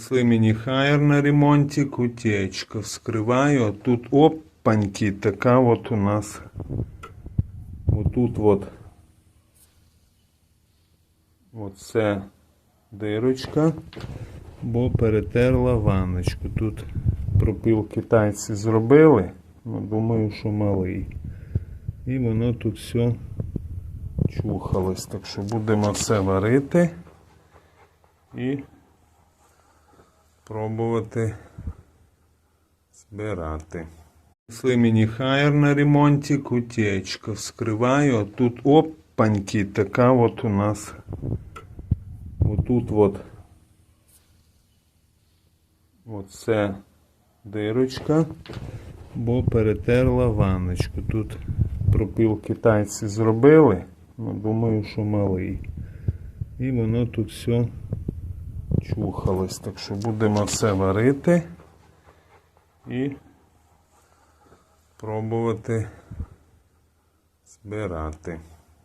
Принесли мені хайер на ремонті, кутечка. Вскриваю, тут опаньки, така от у нас. Отут от. Оце дирочка, бо перетерла ванночку. Тут пропил китайці зробили, ну думаю, що малий. І воно тут все чухалось. Так що будемо це варити і пробувати збирати. Принесли мені хайер на ремонті, кутечка. Вскриваю, а тут опаньки, така от у нас. Отут от. Оце дирочка, бо перетерла ванночку. Тут пропил китайці зробили, ну думаю, що малий. І воно тут все чухалось. Так що будемо це варити і пробувати збирати.